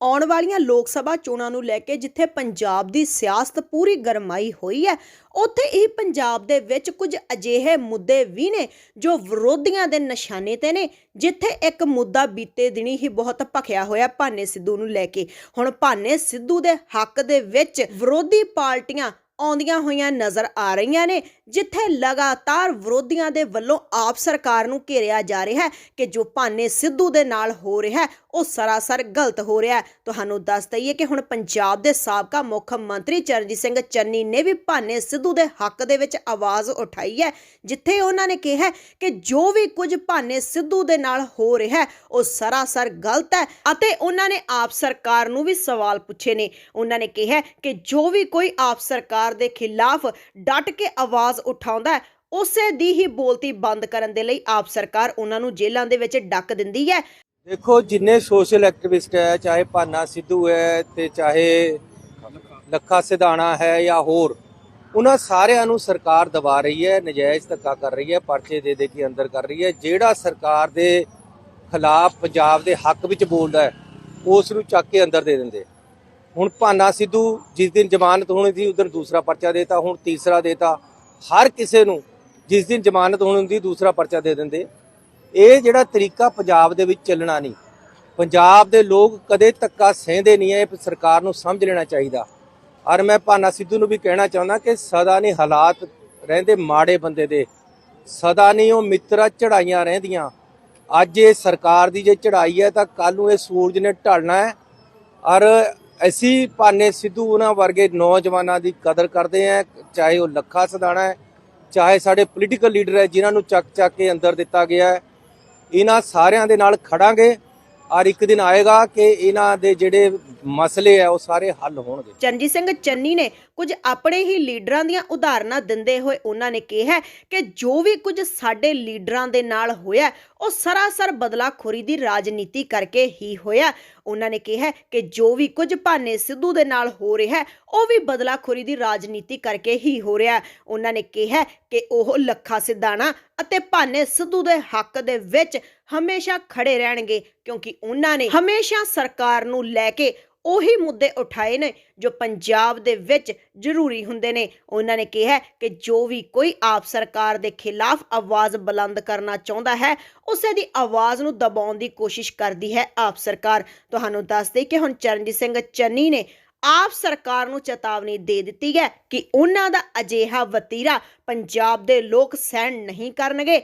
ਆਉਣ ਵਾਲੀਆਂ ਲੋਕ ਸਭਾ ਚੋਣਾਂ ਨੂੰ ਲੈ ਕੇ ਜਿੱਥੇ ਪੰਜਾਬ ਦੀ ਸਿਆਸਤ ਪੂਰੀ ਗਰਮਾਈ ਹੋਈ ਹੈ, ਉੱਥੇ ਹੀ ਪੰਜਾਬ ਦੇ ਵਿੱਚ ਕੁਝ ਅਜਿਹੇ ਮੁੱਦੇ ਵੀ ਨੇ ਜੋ ਵਿਰੋਧੀਆਂ ਦੇ ਨਿਸ਼ਾਨੇ ਤੇ ਨੇ, ਜਿੱਥੇ ਇੱਕ ਮੁੱਦਾ ਬੀਤੇ ਦਿਨੀ ਹੀ ਬਹੁਤ ਭਖਿਆ ਹੋਇਆ ਭਾਨੇ ਸਿੱਧੂ ਨੂੰ ਲੈ ਕੇ। ਹੁਣ ਭਾਨੇ ਸਿੱਧੂ ਦੇ ਹੱਕ ਦੇ ਵਿੱਚ ਵਿਰੋਧੀ ਪਾਰਟੀਆਂ ਆਉਂਦੀਆਂ ਹੋਈਆਂ ਨਜ਼ਰ ਆ ਰਹੀਆਂ ਨੇ, ਜਿੱਥੇ ਲਗਾਤਾਰ ਵਿਰੋਧੀਆਂ ਦੇ ਵੱਲੋਂ ਆਪ ਸਰਕਾਰ ਨੂੰ ਘੇਰਿਆ ਜਾ ਰਿਹਾ ਹੈ ਕਿ ਜੋ ਭਾਨੇ ਸਿੱਧੂ ਦੇ ਨਾਲ ਹੋ ਰਿਹਾ ਹੈ, ਉਹ ਸਰਾਸਰ ਗਲਤ ਹੋ ਰਿਹਾ ਹੈ। ਤੁਹਾਨੂੰ ਦੱਸ ਦਈਏ ਕਿ ਹੁਣ ਪੰਜਾਬ ਦੇ ਸਾਬਕਾ ਮੁੱਖ ਮੰਤਰੀ ਚਰਨਜੀਤ ਸਿੰਘ ਚੰਨੀ ਨੇ ਵੀ ਭਾਨੇ ਸਿੱਧੂ ਦੇ ਹੱਕ ਦੇ ਵਿੱਚ ਆਵਾਜ਼ ਉਠਾਈ ਹੈ, ਜਿੱਥੇ ਉਹਨਾਂ ਨੇ ਕਿਹਾ ਕਿ ਜੋ ਵੀ ਕੁਝ ਭਾਨੇ ਸਿੱਧੂ ਦੇ ਨਾਲ ਹੋ ਰਿਹਾ ਹੈ, ਉਹ ਸਰਾਸਰ ਗਲਤ ਹੈ ਅਤੇ ਉਹਨਾਂ ਨੇ ਆਪ ਸਰਕਾਰ ਨੂੰ ਵੀ ਸਵਾਲ ਪੁੱਛੇ ਨੇ। ਉਹਨਾਂ ਨੇ ਕਿਹਾ ਕਿ ਜੋ ਵੀ ਕੋਈ ਆਪ ਸਰਕਾਰ ਦੇ ਖਿਲਾਫ ਡਟ ਕੇ ਆਵਾਜ਼ ਉਠਾਉਂਦਾ ਹੈ। ਉਸੇ ਦੀ ਹੀ ਬੋਲਤੀ ਬੰਦ ਕਰਨ ਦੇ ਲਈ ਆਪ ਸਰਕਾਰ ਉਹਨਾਂ ਨੂੰ ਜੇਲ੍ਹਾਂ ਦੇ ਵਿੱਚ ਡੱਕ ਦਿੰਦੀ ਹੈ। ਦੇਖੋ, ਜਿੰਨੇ ਸੋਸ਼ਲ ਐਕਟਿਵਿਸਟ ਹੈ, ਚਾਹੇ ਭਾਨਾ ਸਿੱਧੂ ਹੈ ਤੇ ਚਾਹੇ ਲੱਖਾ ਸਿਧਾਣਾ ਹੈ ਜਾਂ ਹੋਰ, ਉਹਨਾਂ ਸਾਰਿਆਂ ਨੂੰ ਸਰਕਾਰ ਦਬਾ ਰਹੀ ਹੈ, ਨਜਾਇਜ਼ ਧੱਕਾ ਕਰ ਰਹੀ ਹੈ, ਪਰਚੇ ਦੇ ਦੇ ਕੇ ਅੰਦਰ ਕਰ ਰਹੀ ਹੈ। ਜਿਹੜਾ ਸਰਕਾਰ ਦੇ ਖਿਲਾਫ ਪੰਜਾਬ ਦੇ ਹੱਕ ਵਿੱਚ ਬੋਲਦਾ ਹੈ, ਉਸ ਨੂੰ ਚੱਕ ਕੇ ਅੰਦਰ ਦੇ ਦਿੰਦੇ। ਹੁਣ ਭਾਨਾ ਸਿੱਧੂ ਜਿਸ ਦਿਨ ਜ਼ਮਾਨਤ ਹੋਣੀ ਸੀ ਉਦੋਂ ਦੂਸਰਾ ਪਰਚਾ ਦੇਤਾ, ਹੁਣ ਤੀਸਰਾ ਦੇਤਾ। ਹਰ ਕਿਸੇ ਨੂੰ ਜਿਸ ਦਿਨ ਜ਼ਮਾਨਤ ਹੋਣੀ ਹੁੰਦੀ, ਦੂਸਰਾ ਪਰਚਾ ਦੇ ਦਿੰਦੇ। ਇਹ ਜਿਹੜਾ ਤਰੀਕਾ ਪੰਜਾਬ ਦੇ ਵਿੱਚ ਚੱਲਣਾ ਨਹੀਂ। ਪੰਜਾਬ ਦੇ ਲੋਕ ਕਦੇ ਧੱਕਾ ਸਹਿੰਦੇ ਨਹੀਂ ਹੈ ਇਹ ਸਰਕਾਰ ਨੂੰ ਸਮਝ ਲੈਣਾ ਚਾਹੀਦਾ। ਔਰ ਮੈਂ ਭਾਨਾ ਸਿੱਧੂ ਨੂੰ ਵੀ ਕਹਿਣਾ ਚਾਹੁੰਦਾ ਕਿ ਸਦਾ ਨਹੀਂ ਹਾਲਾਤ ਰਹਿੰਦੇ ਮਾੜੇ ਬੰਦੇ ਦੇ। ਸਦਾ ਨਹੀਂ ਉਹ ਮਿੱਤਰਾ ਚੜਾਈਆਂ ਰਹਿੰਦੀਆਂ। ਅੱਜ ਇਹ ਸਰਕਾਰ ਦੀ ਜੇ ਚੜਾਈ ਹੈ, ਤਾਂ ਕੱਲ ਨੂੰ ਇਹ ਸੂਰਜ ਨੇ ਢਲਣਾ ਹੈ। ਔਰ ਅਸੀਂ ਭਾਨੇ ਸਿੱਧੂ ਉਹਨਾਂ ਵਰਗੇ ਨੌਜਵਾਨਾਂ ਦੀ ਕਦਰ ਕਰਦੇ ਹਾਂ, ਚਾਹੇ ਉਹ ਲੱਖਾ ਸਦਾਣਾ ਹੈ, ਚਾਹੇ ਸਾਡੇ ਪੋਲੀਟੀਕਲ ਲੀਡਰ ਹੈ, ਜਿਨ੍ਹਾਂ ਨੂੰ ਚੱਕ ਚੱਕ ਕੇ ਅੰਦਰ ਦਿੱਤਾ ਗਿਆ ਹੈ। ਇਹਨਾਂ ਸਾਰਿਆਂ ਦੇ ਨਾਲ ਖੜਾਂਗੇ। ਔਰ ਇੱਕ ਦਿਨ ਆਏਗਾ ਕਿ ਇਹਨਾਂ ਦੇ ਜਿਹੜੇ ਮਸਲੇ ਆ, ਉਹ ਸਾਰੇ ਹੱਲ ਹੋਣਗੇ। ਚਰਨਜੀਤ ਸਿੰਘ ਚੰਨੀ ਨੇ ਕੁਝ ਆਪਣੇ ਹੀ ਲੀਡਰਾਂ ਦੀਆਂ ਉਦਾਹਰਨਾਂ ਦਿੰਦੇ ਹੋਏ ਉਹਨਾਂ ਨੇ ਕਿਹਾ ਕਿ ਜੋ ਵੀ ਕੁਝ ਸਾਡੇ ਲੀਡਰਾਂ ਦੇ ਨਾਲ ਹੋਇਆ, ਉਹ ਸਰਾਸਰ ਬਦਲਾਖੋਰੀ ਦੀ ਰਾਜਨੀਤੀ ਕਰਕੇ ਹੀ ਹੋਇਆ। ਉਹਨਾਂ ਨੇ ਕਿਹਾ ਕਿ ਜੋ ਵੀ ਕੁਝ ਭਾਨੇ ਸਿੱਧੂ ਦੇ ਨਾਲ ਹੋ ਰਿਹਾ, ਉਹ ਵੀ ਬਦਲਾਖੋਰੀ ਦੀ ਰਾਜਨੀਤੀ ਕਰਕੇ ਹੀ ਹੋ ਰਿਹਾ। ਉਹਨਾਂ ਨੇ ਕਿਹਾ ਕਿ ਉਹ ਲੱਖਾ ਸਿਧਾਣਾ ਅਤੇ ਭਾਨੇ ਸਿੱਧੂ ਦੇ ਹੱਕ ਦੇ ਵਿੱਚ ਹਮੇਸ਼ਾ ਖੜੇ ਰਹਿਣਗੇ ਕਿਉਂਕਿ ਉਹਨਾਂ ਨੇ ਹਮੇਸ਼ਾ ਸਰਕਾਰ ਨੂੰ ਲੈ ਕੇ ਉਹੀ ਮੁੱਦੇ ਉਠਾਏ ਨੇ ਜੋ ਪੰਜਾਬ ਦੇ ਵਿੱਚ ਜ਼ਰੂਰੀ ਹੁੰਦੇ ਨੇ। ਉਹਨਾਂ ਨੇ ਕਿਹਾ ਕਿ ਜੋ ਵੀ ਕੋਈ ਆਪ ਸਰਕਾਰ ਦੇ ਖਿਲਾਫ ਆਵਾਜ਼ ਬੁਲੰਦ ਕਰਨਾ ਚਾਹੁੰਦਾ ਹੈ, ਉਸੇ ਦੀ ਆਵਾਜ਼ ਨੂੰ ਦਬਾਉਣ ਦੀ ਕੋਸ਼ਿਸ਼ ਕਰਦੀ ਹੈ ਆਪ ਸਰਕਾਰ। ਤੁਹਾਨੂੰ ਦੱਸ ਦੇ ਕਿ ਹੁਣ ਚਰਨਜੀਤ ਸਿੰਘ ਚੰਨੀ ਨੇ ਆਪ ਸਰਕਾਰ ਨੂੰ ਚੇਤਾਵਨੀ ਦੇ ਦਿੱਤੀ ਹੈ ਕਿ ਉਹਨਾਂ ਦਾ ਅਜਿਹਾ ਵਤੀਰਾ ਪੰਜਾਬ ਦੇ ਲੋਕ ਸਹਿਣ ਨਹੀਂ ਕਰਨਗੇ।